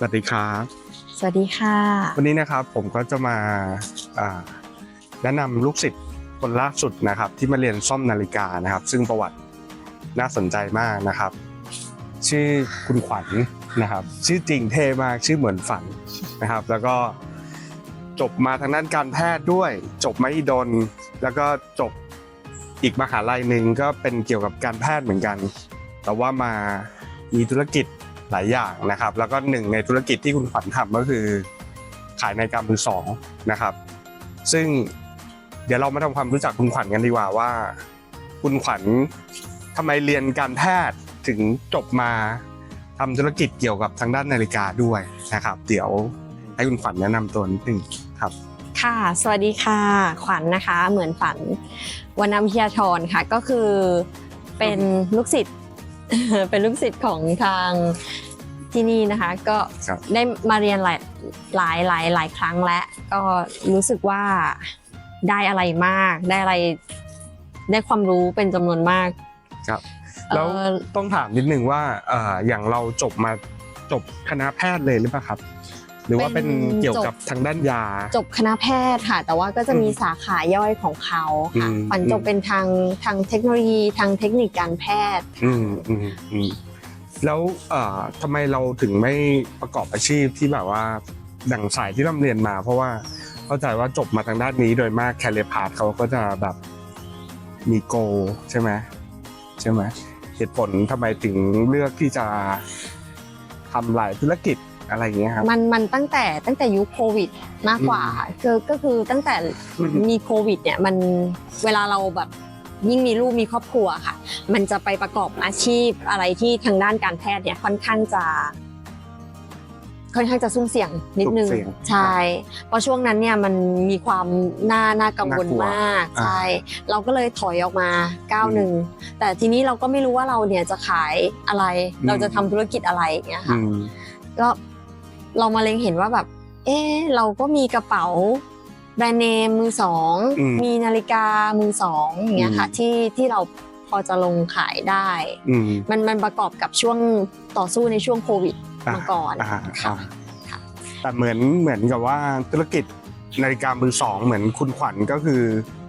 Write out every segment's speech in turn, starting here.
สวัสดีครับ สวัสดีค่ะ วันนี้นะครับผมก็จะมาอ่าแนะนำลูกศิษย์คนล่าสุดนะครับ ที่มาเรียนซ่อมนาฬิกานะครับ ซึ่งประวัติน่าสนใจมากนะครับ ชื่อคุณขวัญนะครับ ชื่อจริงเท่มากชื่อเหมือนฝันนะครับ แล้วก็จบมาทางด้านการแพทย์ด้วย จบมหิดลแล้วก็จบอีกมหาลัยหนึ่งก็เป็นเกี่ยวกับการแพทย์เหมือนกัน แต่ว่ามามีธุรกิจ หลายอย่างนะครับ แล้วก็หนึ่งในธุรกิจที่คุณขวัญทำก็คือ ขายในกรรมือสองนะครับ ซึ่งเดี๋ยวเรามาทำความรู้จักคุณขวัญกันดีกว่าว่า คุณขวัญทำไมเรียนการแพทย์ถึงจบมาทำธุรกิจเกี่ยวกับทางด้านนาฬิกาด้วยนะครับ เดี๋ยวให้คุณขวัญแนะนำตัวนิดนึงครับ ค่ะ สวัสดีค่ะ ขวัญนะคะ เหมือนฝันวรรณวิทยาธรค่ะก็คือเป็นลูกศิษย์เป็นลูกศิษย์ของทาง ที่นี่นะคะก็ครับได้มาเรียนหลายหลายหลายหลายครั้งแล้วก็รู้สึกว่าได้อะไรมาก ได้อะไรได้ความรู้เป็นจำนวนมากครับแล้วเอ่อต้องถามนิดนึงว่าเอ่ออย่างเราจบมาจบคณะแพทย์เลยหรือเปล่าครับ หรือว่าเป็น เกี่ยวกับทางด้านยา จบคณะแพทย์ค่ะ แต่ว่าก็จะมีอืมสาขาย่อยของเขาค่ะอืม ฝันจบอืมเป็นทางทางเทคโนโลยีทางเทคนิคการแพทย์ อืมอืมอืม แล้วเอ่อทำไมเราถึงไม่ประกอบอาชีพที่แบบว่าดังสายที่เราเรียนมา เพราะว่าเข้าใจว่าจบมาทางด้านนี้โดยมากแคเรียพาร์เขาก็จะแบบมีโกใช่ไหมใช่ไหมเหตุผลทำไมถึงเลือกที่จะทำหลายธุรกิจอะไรอย่างเงี้ยครับ มันมันตั้งแต่ตั้งแต่ยุคโควิดมากกว่าคือก็คือตั้งแต่อืมมีโควิดเนี่ยมันเวลาเราแบบยิ่งมีลูกมีครอบครัวค่ะ มันจะไปประกอบอาชีพอะไรที่ทางด้านการแพทย์เนี่ยค่อนข้างจะค่อนข้างจะซุ่มเสี่ยงนิดนึงซุ่มเสี่ยงใช่เพราะช่วงนั้นเนี่ยมันมีความน่าน่ากังวลน่ากลัวมากอ่าใช่เราก็เลยถอยออกมาก้าวหนึ่งแต่ทีนี้เราก็ไม่รู้ว่าเราเนี่ยจะขายอะไรอืมเราจะทำธุรกิจอะไรอย่างเงี้ยอืค่ะมก็เรามาเล็งเห็นว่าแบบ เออเราก็มีกระเป๋าแบรนด์เนมมือสองอืมมีนาฬิกามือสองอย่างเงี้ยค่ะอืมที่ที่เรา พอจะลงขายได้ อืมมันมันประกอบกับช่วงต่อสู้ในช่วงโควิดอะมาก่อนอ่าค่ะอ่าค่ะ แต่เหมือนเหมือนกับว่าธุรกิจนาฬิกามือสองเหมือนคุณขวัญก็คือ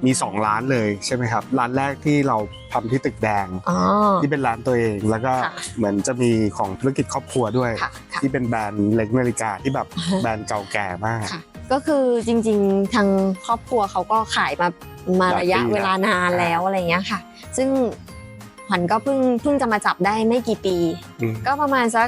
มีสองร้านเลยใช่ไหมครับ ร้านแรกที่เราทำที่ตึกแดง อ๋อ ที่เป็นร้านตัวเองแล้วก็ค่ะเหมือนจะมีของธุรกิจครอบครัวด้วย ค่ะค่ะ ที่เป็นแบรนด์เล็กนาฬิกาที่แบบแบรนด์เก่าแก่มาก ค่ะก็คือจริงๆ ทางครอบครัวเขาก็ขายมา มาหลายระยะปีเวลานานแล้วแล้วอะไรเงี้ยค่ะ ซึ่งขวัญก็เพิ่งเพิ่งจะมาจับได้ไม่กี่ปีอืมก็ประมาณสัก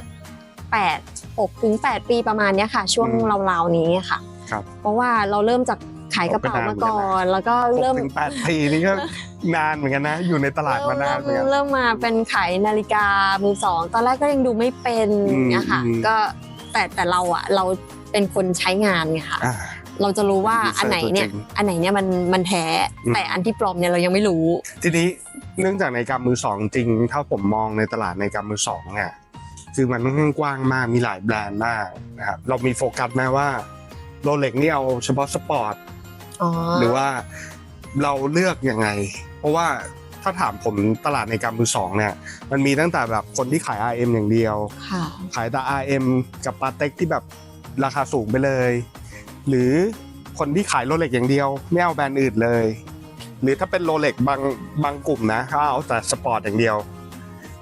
แปดหกถึงแปดปีประมาณเนี้ยค่ะ ช่วงอืมราวๆนี้ค่ะครับเพราะว่าเราเริ่มจากขายกระเป๋ามาก่อนแล้วก็หกเริ่มถึงแปดปีนี่ก็นานเหมือนกันนะ อยู่ในตลาดมานานเหมือนกันเริ่มมาเป็นขายนาฬิกามือสองตอนแรกก็ยังดูไม่เป็นอืมเนี่ยค่ะอืมก็แต่แต่เราอะเราเป็นคนใช้งานไงค่ะอ่า เราจะรู้ว่าดีไซน์อันไหนเนี่ยตัวจริงอันไหนเนี่ยมันมันแท้อืมแต่อันที่ปลอมเนี่ยเรายังไม่รู้ ทีนี้เนื่องจากในกรรมมือสองจริง ถ้าผมมองในตลาดในกรรมมือสองเนี่ยคือมันค่อนข้างกว้างมากมีหลายแบรนด์มากนะครับเรามีโฟกัสไหมว่าโรเล็กนี่เอาเฉพาะสปอร์ตอ๋อหรือว่าเราเลือกยังไง เพราะว่าถ้าถามผมตลาดในกรรมมือสองเนี่ยมันมีตั้งแต่แบบคนที่ขาย RM อย่างเดียวค่ะขายแต่ RM กับปาเต็กที่แบบราคาสูงไปเลย หรือคนที่ขายโรเล็กอย่างเดียว ไม่เอาแบรนด์อื่นเลย หรือถ้าเป็นโรเล็กบางบางกลุ่มนะเขาเอาแต่สปอร์ตอย่างเดียว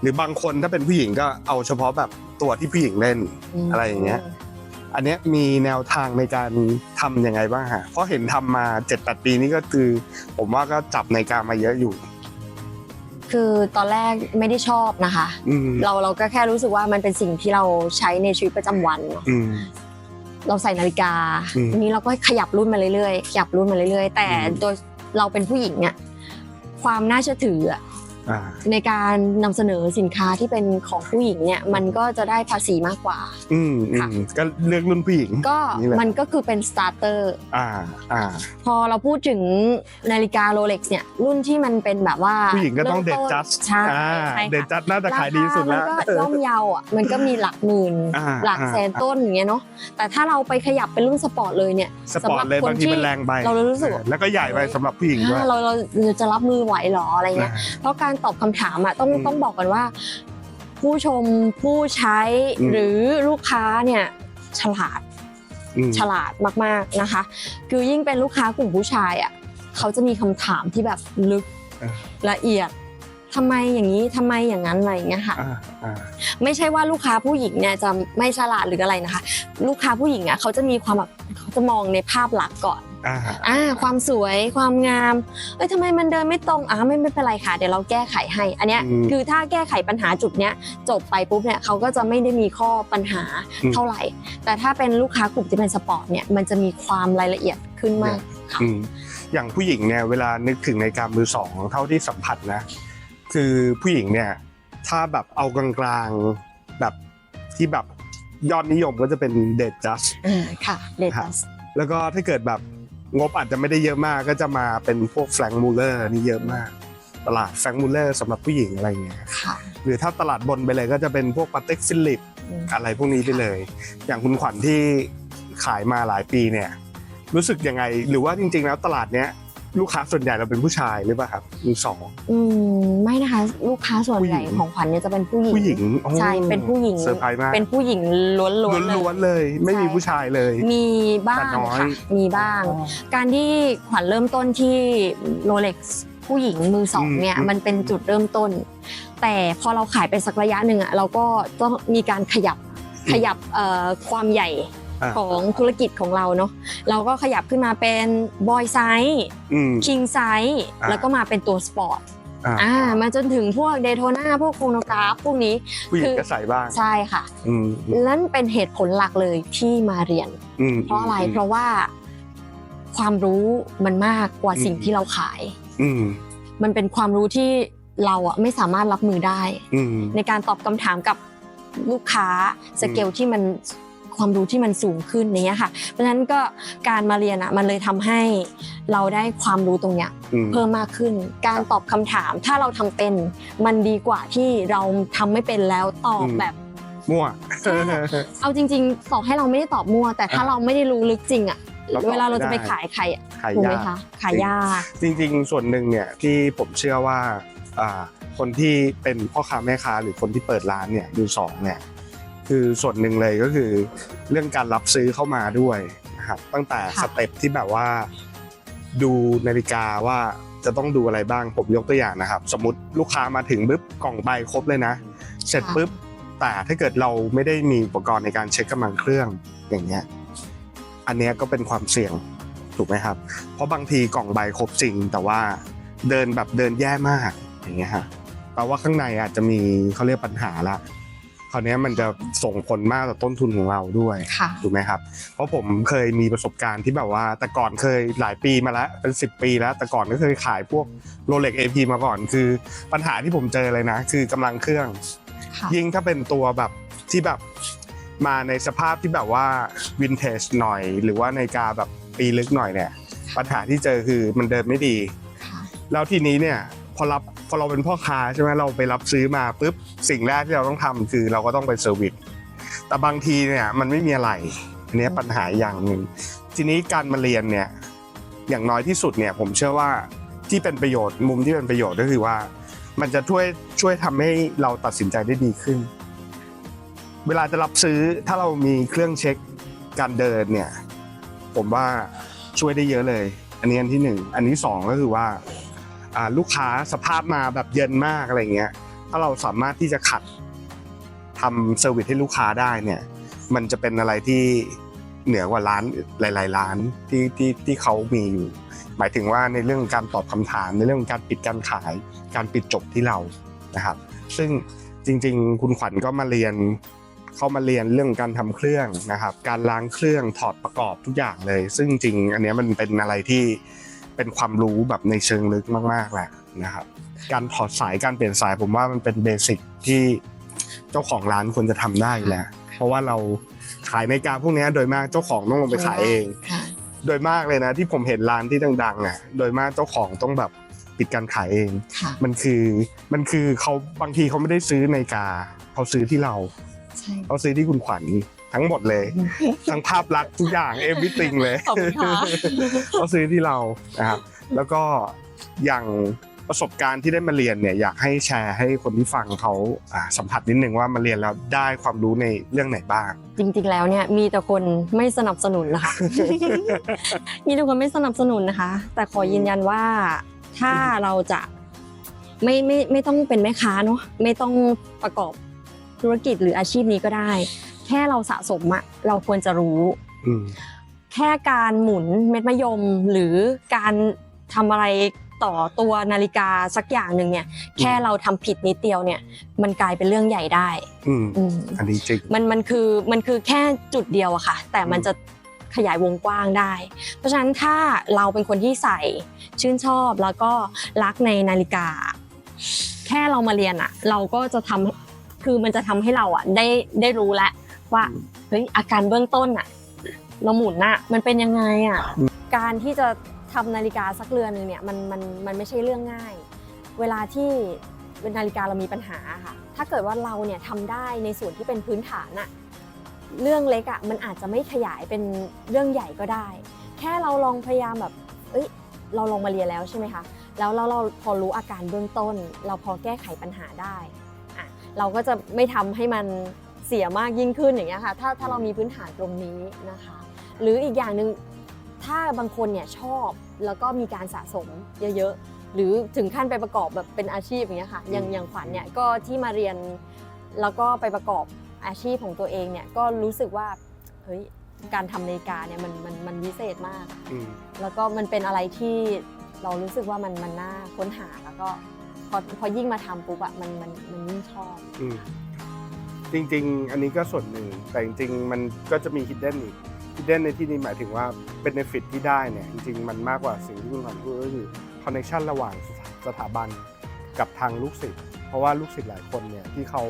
หรือบางคนถ้าเป็นผู้หญิงก็เอาเฉพาะแบบตัวที่ผู้หญิงเล่นอะไรอย่างเงี้ย อันเนี้ยมีแนวทางในการทำยังไงบ้างฮะเพราะเห็นทำมา7จ็ดปีนี่ก็คือ ผมว่าก็จับในการมาเยอะอยู่ คือตอนแรกไม่ได้ชอบนะคะอืมเราเราก็แค่รู้สึกว่ามันเป็นสิ่งที่เราใช้ในชีวิตประจำวัน เนอะอืมเราใส่นาฬิกาอืม ทีนี้เราก็ขยับรุ่นมาเรื่อยๆขยับรุ่นมาเรื่อยๆ แต่อืมโดยเราเป็นผู้หญิงอะความน่าเชื่อถืออะ อ่า ในการนำเสนอสินค้าที่เป็นของผู้หญิงเนี่ยมันก็จะได้ภาษีมากกว่า อืมอืค่ะ มก็เลือกรุ่นผู้หญิง ก็นี่แหละ มันก็คือเป็นสตาร์เตอร์ อ่าอ่า พอเราพูดถึงนาฬิกาโรเล็กซ์เนี่ยรุ่นที่มันเป็นแบบว่าผู้หญิงก็ต้องเดริ่ดมนจัดใช่อ่าใช่เดดค่ะจัดน่าจะขายดีสุดแล้วราคามันก็ย่อมเยาอะมันก็มีหลักหมื่น อ่าหลักอ่าแสนต้นอย่างเงี้ยเนาะแต่ถ้าเราไปขยับเป็นรุ่นสปอร์ตเลยเนี่ย สปอร์ตเลยสำหรับางทีมันแรงไปเรารู้สึกว่า แล้วก็ใหญ่ไปสำหรับผู้หญิงด้วยอ่าเราเราเราจะรับมือไหวเหรออะไรเงี้ยอ่าเพราะการตอบคำถามอะต้องอืมต้องบอกกันว่า ผู้ชมผู้ใช้อืมหรือลูกค้าเนี่ยฉลาดอืมฉลาดมากๆนะคะ คือยิ่งเป็นลูกค้ากลุ่มผู้ชายอะเขาจะมีคำถามที่แบบลึกเออละเอียดทำไมอย่างนี้ทำไมอย่างนั้นอะไรอย่างเงี้ยค่ะอ่าอ่าไม่ใช่ว่าลูกค้าผู้หญิงเนี่ยจะไม่ฉลาดหรืออะไรนะคะ ลูกค้าผู้หญิงอะเขาจะมีความแบบเขาจะมองในภาพลักษณ์ก่อน อ่าอ่าความสวยความงามเอ้ยทำไมมันเดินไม่ตรงอ่าไม่ไม่เป็นไรค่ะ เดี๋ยวเราแก้ไขให้ อันเนี้ยอืมคือถ้าแก้ไขปัญหาจุดเนี้ยจบไปปุ๊บเนี่ยเขาก็จะไม่ได้มีข้อปัญหาอืม เท่าไหร่ แต่ถ้าเป็นลูกค้ากลุ่มที่เป็นสปอร์ตเนี่ยมันจะมีความรายละเอียดขึ้นมากค่ะอืมอย่างผู้หญิงเนี่ยเวลานึกถึงในาฬิการมือสองเท่าที่สัมผัสนะ คือผู้หญิงเนี่ย ถ้าแบบเอากลางๆแบบที่แบบยอดนิยมก็จะเป็นเดดจัส อ่าค่ะเดครัตับสแล้วก็ถ้าเกิดแบบ งบอาจจะไม่ได้เยอะมากก็จะมาเป็นพวกแฟรงมูลเลอร์นี่เยอะมาก ตลาดแฟรงมูลเลอร์สำหรับผู้หญิงอะไรเงี้ยค่ะ หรือถ้าตลาดบนไปเลยก็จะเป็นพวกปาเต็กฟิลิปอืมอะไรพวกนี้ไปเลย อย่างคุณขวัญที่ขายมาหลายปีเนี่ย รู้สึกยังไง หรือว่าจริง ๆ แล้วตลาดเนี้ย ลูกค้าส่วนใหญ่เราเป็นผู้ชายหรือเปล่าครับมือสอง อืมไม่นะคะ ลูกค้าส่วนใหญ่ผู้หญิง ของขวัญเนี่ยจะเป็นผู้หญิงผู้หญิงโอ้ใช่เป็นผู้หญิงเซอร์ไพรส์มากเป็นผู้หญิงล้วนๆเลย ล้วนๆเลย ไม่มีใช่ผู้ชายเลย มีบ้างแต่น้อย ค่ะมีบ้าง การที่ขวัญเริ่มต้นที่โรเล็กผู้หญิงมือสองอืมเนี่ยอืม มันเป็นจุดเริ่มต้น แต่พอเราขายไปสักระยะหนึ่งอะเราก็ต้องมีการขยับขยับเอ่อความใหญ่อะ ของธุรกิจของเราเนาะเราก็ขยับขึ้นมาเป็นบอยไซส์อืมคิงไซส์อ่าแล้วก็มาเป็นตัวสปอร์ตอ่าอ่ามาจนถึงพวกเดโทนาพวกโคโนกราฟพวกนี้ผู้หญิคืงอก็ใส่บ้างใช่ค่ะอืมนั่นเป็นเหตุผลหลักเลยที่มาเรียนอืมเพราะอะไรเพราะว่าความรู้มันมากกว่าสิ่งที่เราขายอืมมันเป็นความรู้ที่เราอะไม่สามารถรับมือได้อืมในการตอบคำถามกับลูกค้าสเกลที่มัน ความรู้ที่มันสูงขึ้นอย่างเนี้ยค่ะ เพราะฉะนั้นก็การมาเรียนอะมันเลยทำให้เราได้ความรู้ตรงเนี้ยอืมเพิ่มมากขึ้น การตอบคำถาม ถ้าเราทำเป็นมันดีกว่าที่เราทำไม่เป็นแล้วตอบอืมแบบมั่วเอาจริงๆต่อให้เราไม่ได้ตอบมั่ว แต่ถ้าเราไม่ได้รู้ลึกจริงอะเราตอบเวลาเราจะไปไม่ได้ขายใครอะขายถูกไหมยากคะขายยากจริง ๆ ส่วนหนึ่งเนี่ยที่ผมเชื่อว่าอ่าคนที่เป็นพ่อค้าแม่ค้าหรือคนที่เปิดร้านเนี่ยดูสองเนี่ย คือส่วนหนึ่งเลยก็คือ เรื่องการรับซื้อเข้ามาด้วยนะครับตั้งแต่ค่ะสเต็ปที่แบบว่า ดูนาฬิกาว่าจะต้องดูอะไรบ้างผมยกตัวอย่างนะครับ สมมติลูกค้ามาถึงปุ๊บกล่องใบครบเลยนะ เสร็จปุ๊บแต่ถ้าเกิดเราไม่ได้มีอุปกรณ์ในการเช็คกำลังเครื่องอย่างเงี้ยอันเนี้ยก็เป็นความเสี่ยงถูกไหมครับ เพราะบางทีกล่องใบครบจริง แต่ว่าเดินแบบเดินแย่มากอย่างเงี้ยฮะแปลว่าข้างในอาจจะมีเขาเรียกปัญหาละ คราวเนี้ยมันจะส่งผลมากต่อต้นทุนของเราด้วยค่ะถูกไหมครับ เพราะผมเคยมีประสบการณ์ที่แบบว่า แต่ก่อนเคยหลายปีมาแล้วเป็น 10 ปีแล้ว แต่ก่อนก็เคยขายพวกโรเล็กเอพีมาก่อน คือปัญหาที่ผมเจอเลยนะ คือกำลังเครื่องค่ะยิ่งถ้าเป็นตัวแบบที่แบบมาในสภาพที่แบบว่าวินเทจหน่อย หรือว่าในาฬิกาแบบปีลึกหน่อยเนี่ย ปัญหาที่เจอคือมันเดินไม่ดีค่ะแล้วทีนี้เนี่ยพอรับ พอเราเป็นพ่อค้าใช่ไหมเราไปรับซื้อมาปุ๊บสิ่งแรกที่เราต้องทำคือเราก็ต้องไปเซอร์วิสแต่บางทีเนี่ยมันไม่มีอะไรอันนี้ปัญหาอย่างหนึ่งทีนี้การมาเรียนเนี่ยอย่างน้อยที่สุดเนี่ยผมเชื่อว่าที่เป็นประโยชน์มุมที่เป็นประโยชน์ก็คือว่า มันจะช่วยช่วยทำให้เราตัดสินใจได้ดีขึ้น เวลาจะรับซื้อถ้าเรามีเครื่องเช็คการเดินเนี่ยผมว่าช่วยได้เยอะเลย อันนี้อันที่หนึ่งอันที่สองก็คือว่า ลูกค้าสภาพมาแบบเย็นมากอะไรเงี้ย ถ้าเราสามารถที่จะขัดทำเซอร์วิสให้ลูกค้าได้เนี่ย มันจะเป็นอะไรที่เหนือกว่าร้านหลาย ๆ ร้านที่ที่ที่เขามีอยู่ หมายถึงว่าในเรื่องการตอบคำถามในเรื่องการปิดการขาย การปิดจบที่เรานะครับ ซึ่งจริง ๆ คุณขวัญก็มาเรียนเข้ามาเรียนเรื่องการทำเครื่องนะครับ การล้างเครื่องถอดประกอบทุกอย่างเลย ซึ่งจริงอันนี้มันเป็นอะไรที่ เป็นความรู้แบบในเชิงลึกมากๆแหละนะครับ การถอดสายการเปลี่ยนสายผมว่ามันเป็นเบสิกที่เจ้าของร้านควรจะทำได้อยู่แล้ว เพราะว่าเราขายในาฬิกาพวกเนี้ยโดยมากเจ้าของต้องลงไปขายเองค่ะโดยมากเลยนะ ที่ผมเห็นร้านที่ดังๆอะโดยมากเจ้าของต้องแบบปิดการขายเองค่ะมันคือมันคือเขาบางทีเขาไม่ได้ซื้อนาฬิกาเขาซื้อที่เราใช่เขาซื้อที่คุณขวัญ ทั้งหมดเลย ทั้งภาพลักษณ์ทุกอย่าง everything เลยขอบคุณค่ะเขาซื้อที่เรานะครับแล้วก็อย่างประสบการณ์ที่ได้มาเรียนเนี่ยอยากให้แชร์ให้คนที่ฟังเขาอ่าสัมผัสนิดนึงว่ามาเรียนแล้วได้ความรู้ในเรื่องไหนบ้าง จริงๆแล้วเนี่ยมีแต่คนไม่สนับสนุนนะคะมีแต่คนไม่สนับสนุนนะคะ แต่ขอยืนยันว่าถ้าเราจะไม่ไม่ไม่ต้องเป็นแม่ค้าเนาะไม่ต้องประกอบธุรกิจหรืออาชีพนี้ก็ได้ แค่เราสะสมอะเราควรจะรู้อืมแค่การหมุนเม็ดมะยมหรือการทำอะไรต่อตัวนาฬิกาสักอย่างหนึ่งเนี่ย แค่เราทำผิดนิดเดียวเนี่ย มันกลายเป็นเรื่องใหญ่ได้อืมอืมอันนี้จริงมันมันคือมันคือแค่จุดเดียวอะค่ะ แต่มันจะขยายวงกว้างได้ เพราะฉะนั้นถ้าเราเป็นคนที่ใส่ชื่นชอบแล้วก็รักในนาฬิกา แค่เรามาเรียนอะเราก็จะทำคือมันจะทำให้เราอะได้ได้รู้แล้ว ว่าเฮ้ยอาการเบื้องต้นอะเราหมุนอะมันเป็นยังไงอะการที่จะทำนาฬิกาสักเรือนหนึงเนี่ยมันมันมันไม่ใช่เรื่องง่าย เวลาที่นาฬิกาเรามีปัญหาค่ะ ถ้าเกิดว่าเราเนี่ยทำได้ในส่วนที่เป็นพื้นฐานอะเรื่องเล็กอะมันอาจจะไม่ขยายเป็นเรื่องใหญ่ก็ได้ แค่เราลองพยายามแบบเอ้ยเราลองมาเรียนแล้วใช่ไหมคะแล้วเราเราพอรู้อาการเบื้องต้น เราพอแก้ไขปัญหาได้อะเราก็จะไม่ทำให้มัน เสียมากยิ่งขึ้นอย่างเงี้ยค่ะถ้าถ้าเรามีพื้นฐานตรงนี้นะคะ หรืออีกอย่างหนึ่งถ้าบางคนเนี่ยชอบแล้วก็มีการสะสมเยอะๆ หรือถึงขั้นไปประกอบแบบเป็นอาชีพอย่างเงี้ยค่ะอย่างอย่างขวัญเนี่ยก็ที่มาเรียนแล้วก็ไปประกอบอาชีพของตัวเองเนี่ยก็รู้สึกว่าเฮ้ยการทำนาฬิกาเนี่ยมันมันมันวิเศษมาก อืม แล้วก็มันเป็นอะไรที่เรารู้สึกว่ามันมันน่าค้นหาแล้วก็พอพอยิ่งมาทำปุ๊บอะมันมันมันยิ่งชอบ อืม จริง ๆ อันนี้ก็ส่วนหนึ่งแต่จริง ๆ มันก็จะมี hidden อีก hidden ในที่นี้หมายถึงว่า benefit ที่ได้เนี่ยจริง ๆ มันมากกว่าสิ่งที่คุณขวัญพูดก็คือ connection ระหว่างสถาสถาบันกับทางลูกศิษย์เพราะว่าลูกศิษย์หลายคนเนี่ยที่เขา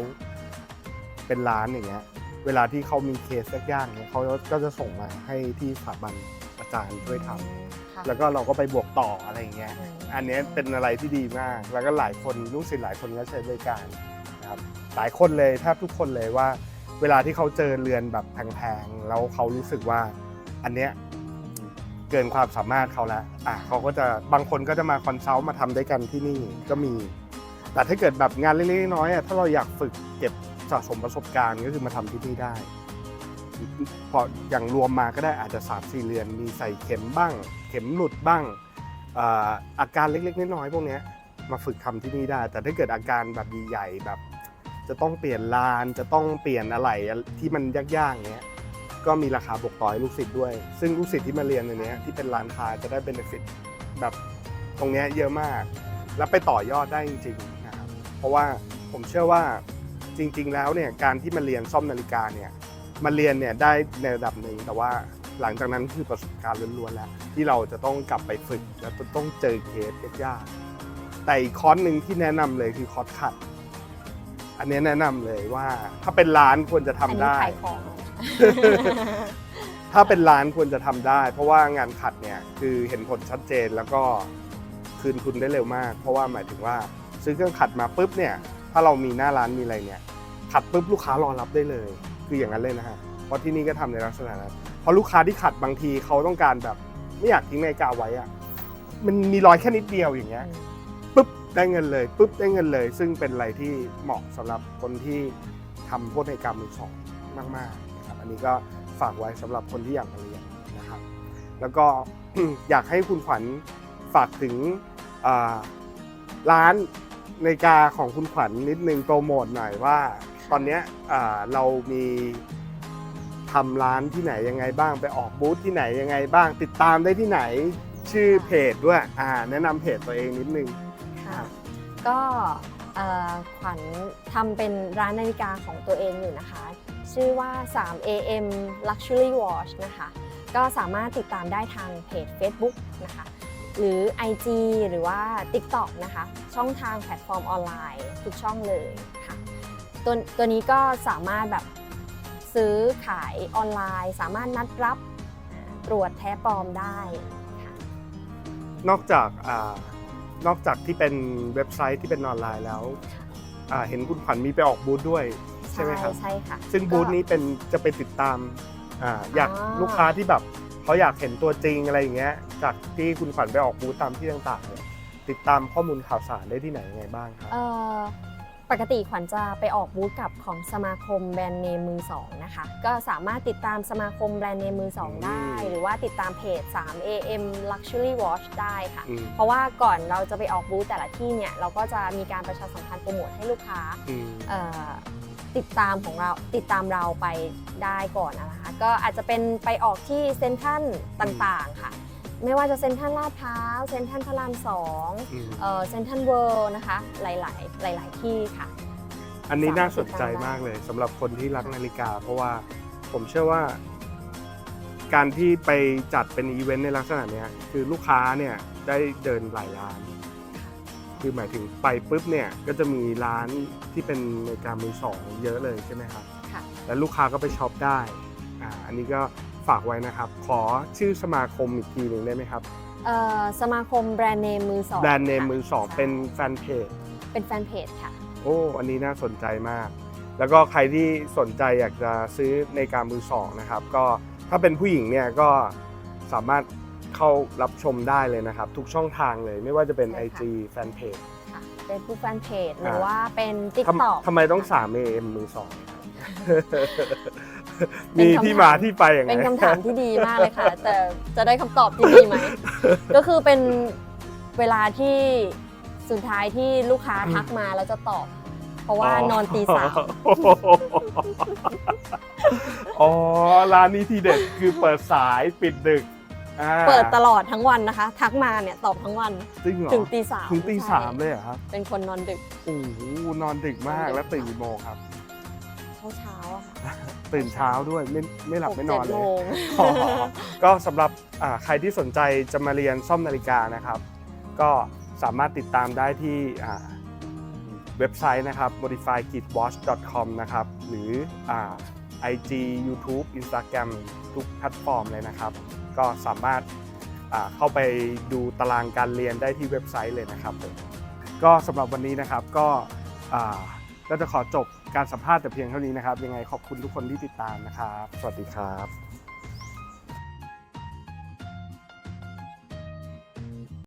เป็นร้านอย่างเงี้ยเวลาที่เขามีเคสยากๆเนี่ยเขาก็จะส่งมาให้ที่สถาบันอาจารย์ช่วยทำค่ะ แล้วก็เราก็ไปบวกต่ออะไรอย่างเงี้ยอืมอันเนี้ยเป็นอะไรที่ดีมาก แล้วก็หลายคนลูกศิษย์หลายคนก็ใช้บริการนะครับ หลายคนเลยแทบทุกคนเลยว่า เวลาที่เขาเจอเรือนแบบแพงๆแล้วเขารู้สึกว่าอันเนี้ยเกินความสามารถเขาแล้วอะเขาก็จะบางคนก็จะมาคอนซัลท์มาทำด้วยกันที่นี่ก็มี แต่ถ้าเกิดแบบงานเล็กๆน้อยๆอะถ้าเราอยากฝึกเก็บสะสมประสบการณ์ก็คือมาทำที่นี่ได้พออย่างรวมมาก็ได้อาจจะ3ามสี่เรือนมีใส่เข็มบ้าง เข็มหลุดบ้างอาการเล็กๆน้อยๆพวกนี้มาฝึกทำที่นี่ได้ แต่ถ้าเกิดอาการแบบใหญ่ๆแบบ จะต้องเปลี่ยนลานจะต้องเปลี่ยนอะไรที่มันยากๆเนี้ยก็มีราคาบวกต่อให้ลูกศิษย์ด้วย ซึ่งลูกศิษย์ที่มาเรียนในนี้ที่เป็นร้านค้าจะได้เบนฟิตแบบตรงนี้เยอะมาก แล้วไปต่อยอดได้จริงๆนะครับเพราะว่าผมเชื่อว่าจริง ๆ แล้วเนี่ยการที่มาเรียนซ่อมนาฬิกาเนี่ยมาเรียนเนี่ยได้ในระดับหนึ่งแต่ว่าหลังจากนั้นคือประสบการณ์ล้วนๆแล้วที่เราจะต้องกลับไปฝึก แล้วจะต้องเจอเคสยากๆแต่อีกคอร์สหนึ่งที่แนะนำเลยคือคอร์สขัด อันนี้แนะนำเลยว่า ถ้าเป็นร้านควรจะทำอันนี้ได้ ขายของ ถ้าเป็นร้านควรจะทำได้ เพราะว่างานขัดเนี่ยคือเห็นผลชัดเจนแล้วก็คืนทุนได้เร็วมาก เพราะว่าหมายถึงว่าซื้อเครื่องขัดมาปุ๊บเนี่ย ถ้าเรามีหน้าร้านมีอะไรเนี่ยขัดปุ๊บลูกค้ารอรับได้เลย คืออย่างนั้นเลยนะฮะเพราะที่นี่ก็ทำในลักษณะนั้นเพราะลูกค้าที่ขัดบางทีเขาต้องการแบบ ไม่อยากทิ้งนาฬิกาไว้อะมันมีรอยแค่นิดเดียวอย่างเงี้ยปุ๊บ ได้เงินเลยปุ๊บได้เงินเลย ซึ่งเป็นอะไรที่เหมาะสำหรับคนที่ทำพวกในกรรมมือสองมากๆนะครับอันนี้ก็ฝากไว้สำหรับคนที่อยากมาเรียนนะครับ แล้วก็อยากให้คุณขวัญฝากถึงร้านนาฬิกาของคุณขวัญนิดนึงโปรโมทหน่อยว่า ตอนนี้เรามีทำร้านที่ไหนยังไงบ้างไปออกบูธที่ไหนยังไงบ้าง ติดตามได้ที่ไหนชื่อเพจด้วยอ่าแนะนำเพจตัวเองนิดนึง ค่ะก็เอ่อขวัญทำเป็นร้านนาฬิกาของตัวเองอยู่นะคะ ชื่อว่า 3 AM Luxury Watch นะคะ ก็สามารถติดตามได้ทางเพจ Facebook นะคะ หรือ IG หรือว่า TikTok นะคะ ช่องทางแพลตฟอร์มออนไลน์ทุกช่องเลยค่ะ ตัวตัวนี้ก็สามารถแบบซื้อขายออนไลน์ สามารถนัดรับอ่าตรวจแท้ปลอมได้ค่ะนอกจากอา นอกจากที่เป็นเว็บไซต์ที่เป็นออนไลน์แล้วอ่าเห็นคุณขวัญมีไปออกบูธด้วย ใช่ไหมครับ ใช่ค่ะ ซึ่งบูธนี้เป็นจะไปติดตามอาอยากอ่าลูกค้าที่แบบเขาอยากเห็นตัวจริงอะไรอย่างเงี้ย จากที่คุณขวัญไปออกบูธตามที่ต่างๆเนี่ยติดตามข้อมูลข่าวสารได้ที่ไหนยังไงบ้างครับเอ่อ ปกติขวัญจะไปออกบูธกับของสมาคมแบรนด์เนมมือสองนะคะ ก็สามารถติดตามสมาคมแบรนด์เนมมือสองได้อืมหรือว่าติดตามเพจ 3 AM Luxury Watch ได้ค่ะอืมเพราะว่าก่อนเราจะไปออกบูธแต่ละที่เนี่ย เราก็จะมีการประชาสัมพันธ์โปรโมทให้ลูกค้าอืมเอ่อติดตามของเราติดตามเราไปได้ก่อนนะคะ ก็อาจจะเป็นไปออกที่เซ็นทรัลต่างๆค่ะ ไม่ว่าจะเซ็นทรัลลาดพร้าวเซ็นทรัลพระรามสองอืมเอ่อเซ็นทรัลเวิลด์นะคะ หลาย ๆ หลาย ๆ ที่ค่ะ อันนี้น่าสนใจสามารถติดตามได้มากเลยสำหรับคนที่รักนาฬิกา เพราะว่าผมเชื่อว่า การที่ไปจัดเป็นอีเวนต์ในลักษณะเนี้ยคือลูกค้าเนี่ยได้เดินหลายร้าน คือหมายถึงไปปุ๊บเนี่ยก็จะมีร้านที่เป็นนาฬิกามือสองเยอะเลยใช่ไหมครับค่ะ แล้วลูกค้าก็ไปช็อปได้อ่าอันนี้ก็ ฝากไว้นะครับ ขอชื่อสมาคมอีกทีหนึ่งได้ไหมครับ เอ่อสมาคมแบรนด์เนมมือสองแบรนด์เนมค่ะมือสองใช่เป็นแฟนเพจ เป็นแฟนเพจค่ะ โอ้ อันนี้น่าสนใจมาก แล้วก็ใครที่สนใจอยากจะซื้อในการมือสองนะครับ ก็ถ้าเป็นผู้หญิงเนี่ยก็สามารถเข้ารับชมได้เลยนะครับ ทุกช่องทางเลยไม่ว่าจะเป็น ใช่ค่ะ IG แฟนเพจ ค่ะเป็นผู้แฟนเพจหรืออ่าว่าเป็นทำ TikTok ทำไมต้อง 3 AM มือสอง ครับเป็นมีคำถาม ที่มาที่ไปอย่างไร เป็นคำถามที่ดีมากเลยค่ะ แต่จะได้คำตอบที่ดีไหม ก็คือเป็นเวลาที่สุดท้ายที่ลูกค้าทักมาแล้วจะตอบ เพราะว่านอนตีสามอ๋อ ร้านนี้ทีเด็ดคือเปิดสายปิดดึกอ่าเปิดตลอดทั้งวันนะคะ ทักมาเนี่ยตอบทั้งวันจริงเหรอถึงตีสามถึงตีใช่สามเลยเหรอครับ เป็นคนนอนดึก โอ้โหนอนดึกมากแล้วตื่นกี่โมงครับ เช้าเช้าๆอะค่ะ ตื่นเช้าด้วยไม่ไม่หลับไม่นอนหกเลจ็ดยโมงอ๋อก็สำหรับอ่าใครที่สนใจจะมาเรียนซ่อมนาฬิกานะครับ ก็สามารถติดตามได้ที่อ่าเว็บไซต์นะครับ modifykitwatch.com นะครับ หรืออ่า IG YouTube Instagram ทุกแพลตฟอร์มเลยนะครับ ก็สามารถอ่าเข้าไปดูตารางการเรียนได้ที่เว็บไซต์เลยนะครับผมก็สำหรับวันนี้นะครับก็อ่า ก็จะขอจบการสัมภาษณ์แต่เพียงเท่านี้นะครับ ยังไงขอบคุณทุกคนที่ติดตามนะครับ สวัสดีครับ